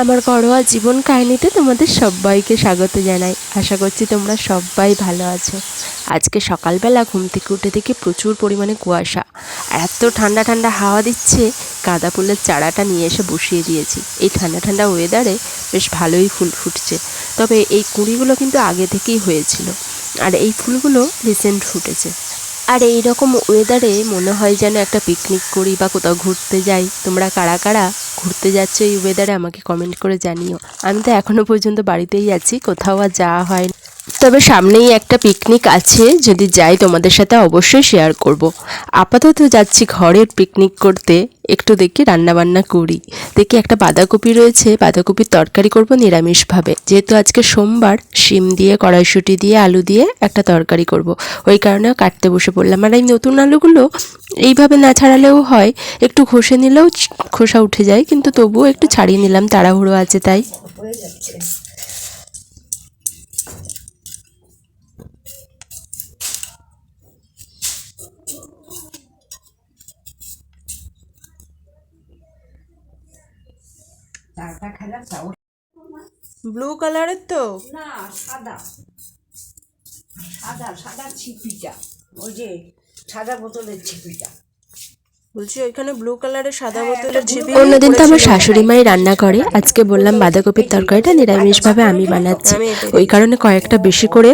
আমার ঘরোয়া জীবন কাহিনীতে তোমাদের সবাইকে স্বাগত জানাই। আশা করছি তোমরা সবাই ভালো আছো। আজকে সকালবেলা ঘুম থেকে উঠে দেখি প্রচুর পরিমাণে কুয়াশা। এত ঠান্ডা ঠান্ডা হাওয়া দিচ্ছে, গাঁদা ফুলের চারাটা নিয়ে এসে বসিয়ে দিয়েছি। এই ঠান্ডা ঠান্ডা ওয়েদারে বেশ ভালোই ফুল ফুটছে। তবে এই কুঁড়িগুলো কিন্তু আগে থেকেই হয়েছিল। আর এই ফুলগুলো রিসেন্ট ফুটেছে। আর এই রকম ওয়েদারে মনে হয় যেন একটা পিকনিক করি বা কোথাও ঘুরতে যাই তোমরা কারা কারা ঘুরতে যাচ্ছ এই ওয়েদারে আমাকে কমেন্ট করে জানিও আমি তো এখনও পর্যন্ত বাড়িতেই আছি, কোথাও আর যাওয়া হয়। তবে সামনেই একটা পিকনিক আছে, যদি যাই তোমাদের সাথে অবশ্যই শেয়ার করব। আপাতত যাচ্ছি ঘরের পিকনিক করতে, একটু দেখি রান্নাবান্না করি। দেখি একটা বাঁধাকপি রয়েছে, বাঁধাকপির তরকারি করব নিরামিষভাবে। যেহেতু আজকে সোমবার, শিম দিয়ে, কড়াইশুঁটি দিয়ে, আলু দিয়ে একটা তরকারি করব। ওই কারণে কাটতে বসে পড়লাম। আর এই নতুন আলুগুলো এইভাবে না ছাড়ালেও হয়, একটু ঘষে নিলেও খোসা উঠে যায়, কিন্তু তবুও একটু ছাড়িয়ে নিলাম। তাড়াহুড়ো আছে তাই। খেলা চাও ব্লু কালারের তো? না সাদা। সাদা সাদা ছিপিটা। ওই যে সাদা বোতলের ছিপিটা। বলছি ওইখানে ব্লু কালারের সাদা হ্যাঁ, বোতলের ঝিপি অন্যদিন তো আমার শাশুড়ি মাই রান্না করে। আজকে বললাম বাঁধাকপির তরকারিটা নিরামিষভাবে আমি বানাচ্ছি। ওই কারণে কয়েকটা বেশি করে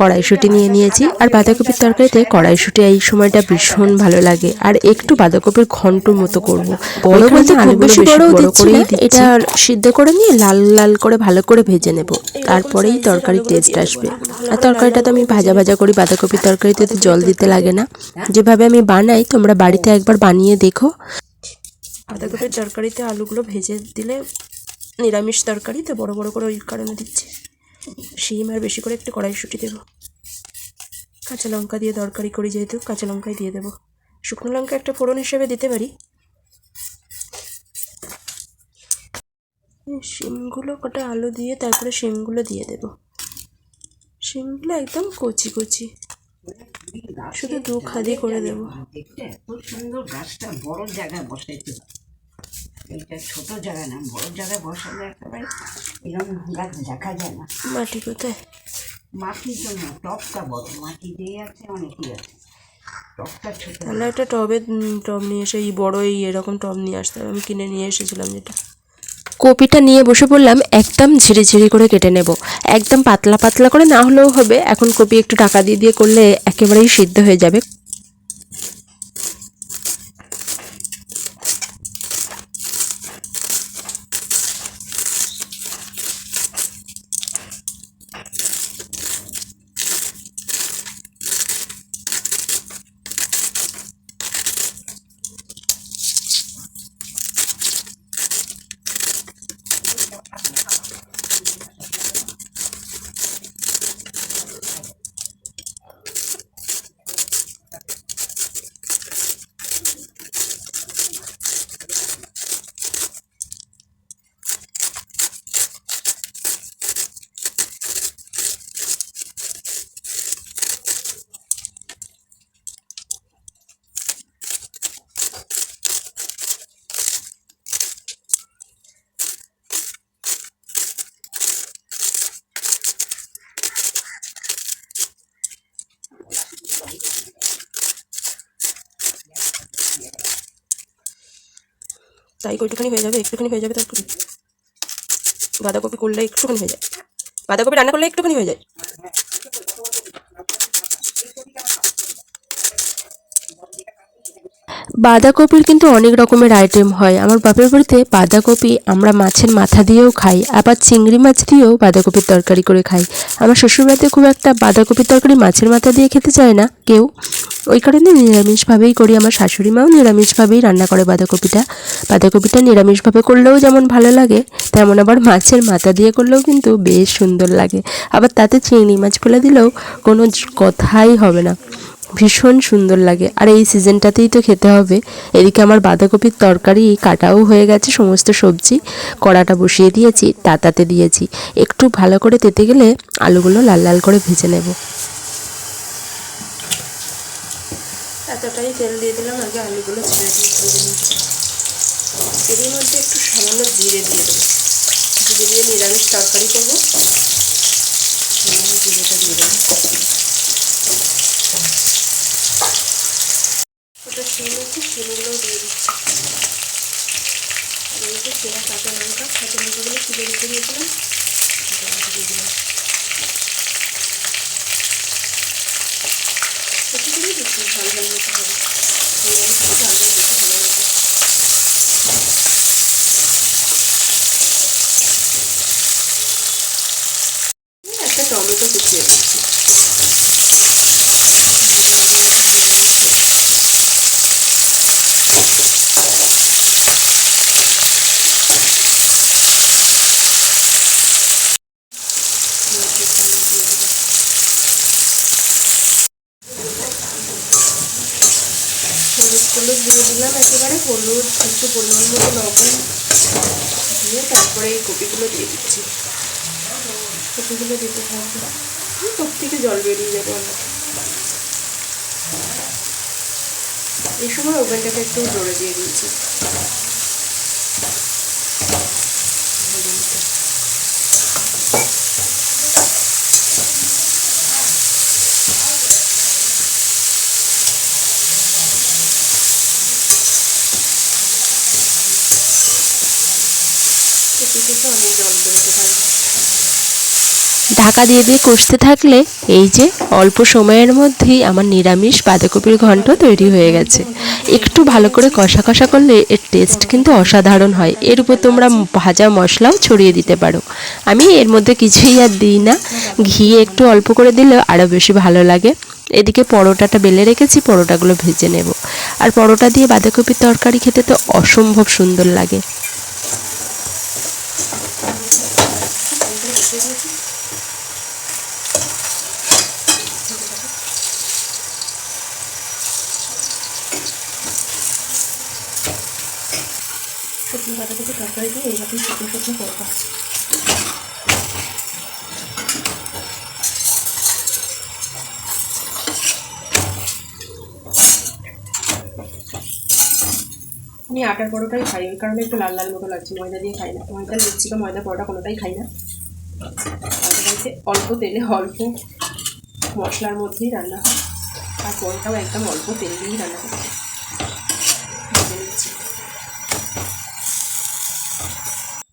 কড়াইশুঁটি নিয়ে নিয়েছি। আর বাঁধাকপির তরকারিতে কড়াইশুঁটি এই সময়টা ভীষণ ভালো লাগে। আর একটু বাঁধাকপির ঘন্ট মতো করব। বড় বলতে খুব বেশি বড় করেই এটা সিদ্ধ করে নিয়ে লাল লাল করে ভালো করে ভেজে নেব। তারপরেই তরকারির টেস্ট আসবে। আর তরকারিটা তো আমি ভাজা ভাজা করি বাঁধাকপির তরকারিতে তো জল দিতে লাগে না। যেভাবে আমি বানাই তোমরা বাড়িতে একবার বানিয়ে দেখো। বাঁধাকপির তরকারিতে আলুগুলো ভেজে দিলে নিরামিষ তরকারি তো বড় বড় করে ওই কারণে দিচ্ছি। শিম আর বেশি করে একটু কড়াইশুঁটি দেবো। কাঁচা লঙ্কা দিয়ে তরকারি করি যেহেতু, কাঁচা লঙ্কাই দিয়ে দেবো। শুকনো লঙ্কা একটা ফোড়ন হিসেবে দিতে পারি। শিমগুলো কটা আলু দিয়ে, তারপরে শিমগুলো দিয়ে দেবো। শিমগুলো একদম কচি কচি। শুধু দু খাদি করে দেবো। সুন্দর গাছটা, বড় জায়গায় বসাইতে এইটা ছোট জায়গা না বড় জায়গায় বসালে একেবারে এরকম গাছ দেখা যায় না। মাটি কোথায়? মাটির জন্য টপটা বড় মাটি দিয়ে আছে অনেকই আছে। টপটা ছোট। তাহলে একটা টবে টব নিয়ে এসে এই বড় এই এরকম টব নিয়ে আসতে হবে। আমি কিনে নিয়ে এসেছিলাম যেটা। কপিটা নিয়ে বসে পড়লাম একদম ঝিরি ঝিরি করে কেটে নেব। একদম পাতলা পাতলা করে না হলেও হবে এখন কপি একটু টাকা দিয়ে দিয়ে করলে একেবারেই সিদ্ধ হয়ে যাবে। তাই ওইটুখানি হয়ে যাবে, একটুখানি হয়ে যাবে তারপরে বাঁধাকপি করলে একটুখানি হয়ে যায়। বাঁধাকপি রান্না করলে একটুখানি হয়ে যায়। বাঁধাকপির কিন্তু অনেক রকমের আইটেম হয়। আমার বাপের বাড়িতে বাঁধাকপি আমরা মাছের মাথা দিয়েও খাই, আবার চিংড়ি মাছ দিয়েও বাঁধাকপির তরকারি করে খাই। আমার শ্বশুরবাড়িতে খুব একটা বাঁধাকপির তরকারি মাছের মাথা দিয়ে খেতে চায় না, কেউ। ওই কারণে নিরামিষভাবেই করি। আমার শাশুড়ি মাও নিরামিষভাবেই রান্না করে বাঁধাকপিটা। বাঁধাকপিটা নিরামিষভাবে করলেও যেমন ভালো লাগে, তেমন আবার মাছের মাথা দিয়ে করলেও কিন্তু বেশ সুন্দর লাগে। আবার তাতে চিংড়ি মাছ ফেলে দিলেও কোনো কথাই হবে না। ভীষণ সুন্দর লাগে। আর এই সিজনটাতেই তো খেতে হবে। এদিকে আমার বাঁধাকপির তরকারি, কাটাও হয়ে গেছে সমস্ত সবজি। কড়াটা বসিয়ে দিয়েছি, তাতাতে দিয়েছি। একটু ভালো করে তেতে গেলে আলুগুলো লাল লাল করে ভেজে নেব। এতটাই তেল দিয়ে দিলাম, আগে আলুগুলো ছেড়ে দিয়ে এর মধ্যে একটু সামান্য জিরে দিয়ে দেবো। জিরে দিয়ে নিরামিষ তরকারি করব। জিরেটা দিয়ে দেবো শিম আছে শিমগুলোও দিয়ে দিচ্ছি। আর এই যে সেরা কাঁচা লঙ্কা, কাঁচা লঙ্কাগুলো তুলে রেখে দিয়েছিলাম। দিয়ে দিলাম একটু করে দিচ্ছি ঝাল ঝাল মতো হবে নিরামিষটা ঝাল ঝাল বেশি ভালো লাগে একটা টমেটো কুচিয়ে দিচ্ছি হলুদ দিয়ে দিলাম, একেবারে হলুদ, একটু পরিমাণ মতো লবণ দিয়ে তারপরে এই কপিগুলো দিয়ে দিচ্ছি। কপিগুলো দিতে থাকবে। সব থেকে জল বেরিয়ে যাবে অনেক এই সময় ওভেনটাকে একটু জোরে দিয়ে দিয়েছি কপি থেকে অনেক জল বেরোতে থাকবে ঢাকা দিয়ে দিয়ে কষতে থাকলে এই যে অল্প সময়ের মধ্যেই আমার নিরামিষ বাঁধাকপির ঘন্ট তৈরি হয়ে গেছে। একটু ভালো করে কষা কষা করলে এর টেস্ট কিন্তু অসাধারণ হয়। এর উপর তোমরা ভাজা মশলাও ছড়িয়ে দিতে পারো। আমি এর মধ্যে কিছুই আর দিই না। ঘি একটু অল্প করে দিলেও আরও বেশি ভালো লাগে। এদিকে পরোটাটা বেলে রেখেছি, পরোটাগুলো ভেজে নেব। আর পরোটা দিয়ে বাঁধাকপির তরকারি খেতে তো অসম্ভব সুন্দর লাগে। বাঁধাকপি তরকারি দিয়ে এইরকম শুকনো শুকনো করব আমি আটার পরোটাই খাই, ওই কারণে একটু লাল লাল মতো লাগছে, ময়দা দিয়ে খাই না। ময়দা লুচি বা ময়দা পরোটা কোনোটাই খাই না। তরকারিতে অল্প তেলে, অল্প মশলার মধ্যেই রান্না হয়। আর পরোটাও একদম অল্প তেল দিয়েই রান্না করতে ভেজে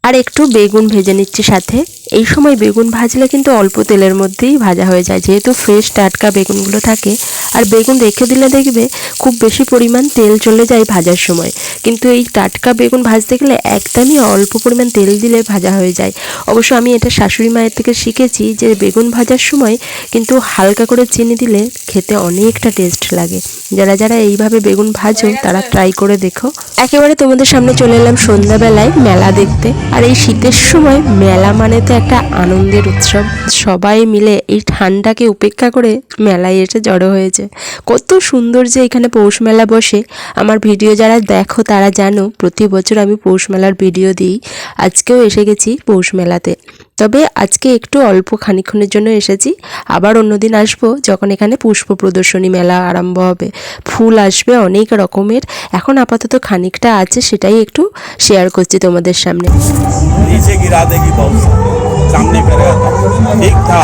আর একটু বেগুন ভেজে নিচ্ছি সাথে। এই সময় বেগুন ভাজলে কিন্তু অল্প তেলের মধ্যেই ভাজা হয়ে যায়। যেহেতু ফ্রেশ টাটকা বেগুনগুলো থাকে, আর বেগুন রেখে দিলে দেখবে খুব বেশি পরিমাণ তেল চলে যায় ভাজার সময়। কিন্তু এই টাটকা বেগুন ভাজতে গেলে একদমই অল্প পরিমাণ তেল দিলে ভাজা হয়ে যায়। অবশ্য আমি এটা শাশুড়ি মায়ের থেকে শিখেছি যে বেগুন ভাজার সময় কিন্তু হালকা করে চিনি দিলে খেতে অনেকটা টেস্ট লাগে। যারা যারা এইভাবে বেগুন ভাজো, তারা ট্রাই করে দেখো। একেবারে তোমাদের সামনে চলে এলাম সন্ধ্যাবেলায় মেলা দেখতে। আর এই শীতের সময় মেলা মানে তো একটা আনন্দের উৎসব। সবাই মিলে এই ঠান্ডাকে উপেক্ষা করে মেলায় এসে জড়ো হয়েছে। কত সুন্দর যে এখানে পৌষ মেলা বসে। আমার ভিডিও যারা দেখো তারা জানো, প্রতি বছর আমি পৌষ মেলার ভিডিও দিই। আজকেও এসে গেছি পৌষ মেলাতে। তবে আজকে একটু অল্প খানিক্ষণের জন্য এসেছি। আবার অন্যদিন আসব যখন এখানে পুষ্প প্রদর্শনী মেলা আরম্ভ হবে। ফুল আসবে অনেক রকমের। এখন আপাতত খানিকটা আছে সেটাই একটু শেয়ার করছি তোমাদের সামনে।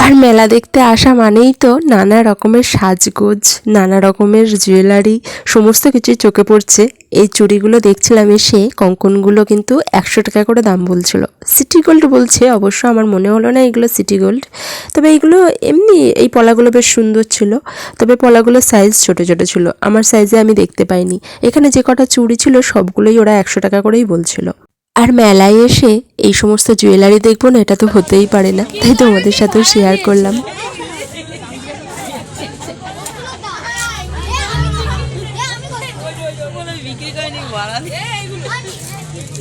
আর মেলা দেখতে আসা মানেই তো নানা রকমের সাজগোজ, নানা রকমের জুয়েলারি, সমস্ত কিছু চোখে পড়ছে। এই চুড়িগুলো দেখছিলাম এসে কঙ্কনগুলো কিন্তু একশো টাকা করে দাম বলছিল। সিটি গোল্ড বলছে, অবশ্য আমার মনে হলো না এগুলো সিটি গোল্ড তবে এগুলো এমনি, এই পলাগুলো বেশ সুন্দর ছিল। তবে পলাগুলোর সাইজ ছোট ছোট ছিল। আমার সাইজে আমি দেখতে পাইনি। এখানে যে কটা চুড়ি ছিল, সবগুলোই ওরা একশো টাকা করেই বলছিল। আর মেলায় এসে এই সমস্ত জুয়েলারি দেখব না এটা তো হতেই পারে না। তাই তোমাদের সাথেও শেয়ার করলাম।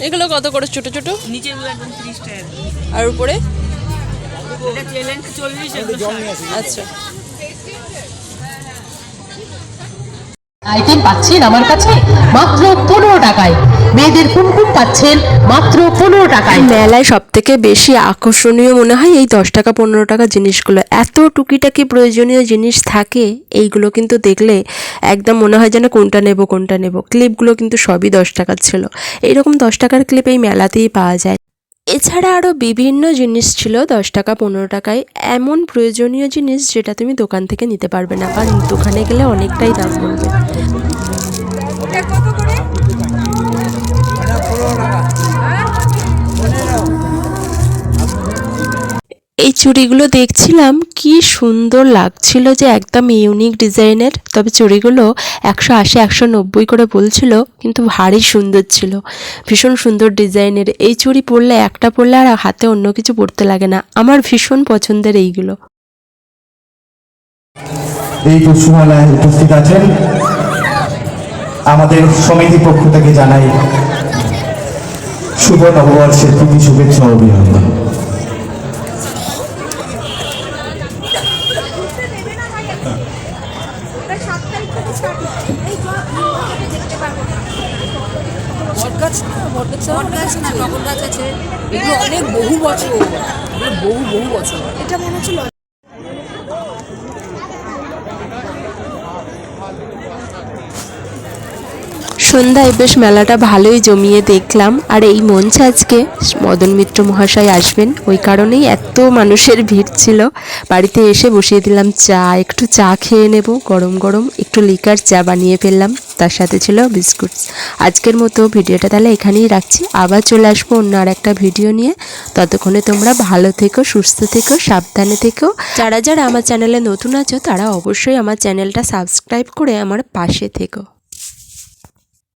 এগুলো কত করে? ছোট ছোট? নিচে আর উপরে? এটা চ্যালেঞ্জ চল্লিশ আচ্ছা। আইটেম পাচ্ছেন আমার কাছে মাত্র পনেরো টাকায়। মেয়েদের কুমকুম পাচ্ছেন মাত্র পনেরো টাকায়। মেলায় সব থেকে বেশি আকর্ষণীয় মনে হয় এই দশ টাকা, পনেরো টাকা জিনিসগুলো। এত টুকিটাকি প্রয়োজনীয় জিনিস থাকে, এইগুলো কিন্তু দেখলে একদম মনে হয় যেন কোনটা নেব কোনটা নেব। ক্লিপগুলো কিন্তু সবই দশ টাকার ছিল। এইরকম দশ টাকার ক্লিপ এই মেলাতেই পাওয়া যায়। এছাড়া আরও বিভিন্ন জিনিস ছিল, দশ টাকা, পনেরো টাকায়। এমন প্রয়োজনীয় জিনিস যেটা তুমি দোকান থেকে নিতে পারবে না। কারণ দোকানে গেলে অনেকটাই দাম পড়বে। চুড়িগুলো দেখছিলাম, কি সুন্দর লাগছিল যে একদম ইউনিক ডিজাইনের তবে চুড়িগুলো একশো আশি, একশো নব্বই করে বলছিল, কিন্তু ভারী সুন্দর ছিল। ভীষণ সুন্দর ডিজাইনের এই চুড়ি পরলে একটা পরলে আর হাতে অন্য কিছু পরতে লাগে না। আমার ভীষণ পছন্দের এইগুলো। এই পশুমেলায় উপস্থিত আছেন আমাদের সমিতি পক্ষ থেকে জানাই শুভ নববর্ষের প্রীতি, শুভেচ্ছা, অভিনন্দন। বটগাছ না বটগাছ বটগাছ না টগর গাছ আছে। এগুলো অনেক বহু বছর। বহু বহু বছর। এটা মনে হচ্ছে সন্ধ্যায় বেশ মেলাটা ভালোই জমিয়ে দেখলাম। আর এই মঞ্চে আজকে মদন মিত্র মহাশয় আসবেন। ওই কারণেই এত মানুষের ভিড় ছিল। বাড়িতে এসে বসিয়ে দিলাম চা, একটু চা খেয়ে নেব। গরম গরম একটু লিকার চা বানিয়ে ফেললাম। তার সাথে ছিল বিস্কুট আজকের মতো ভিডিওটা তাহলে এখানেই রাখছি। আবার চলে আসব অন্য আর একটা ভিডিও নিয়ে। ততক্ষণে তোমরা ভালো থেকো, সুস্থ থেকো, সাবধানে থেকো। যারা যারা আমার চ্যানেলে নতুন আছো, তারা অবশ্যই আমার চ্যানেলটা সাবস্ক্রাইব করে আমার পাশে থেকো।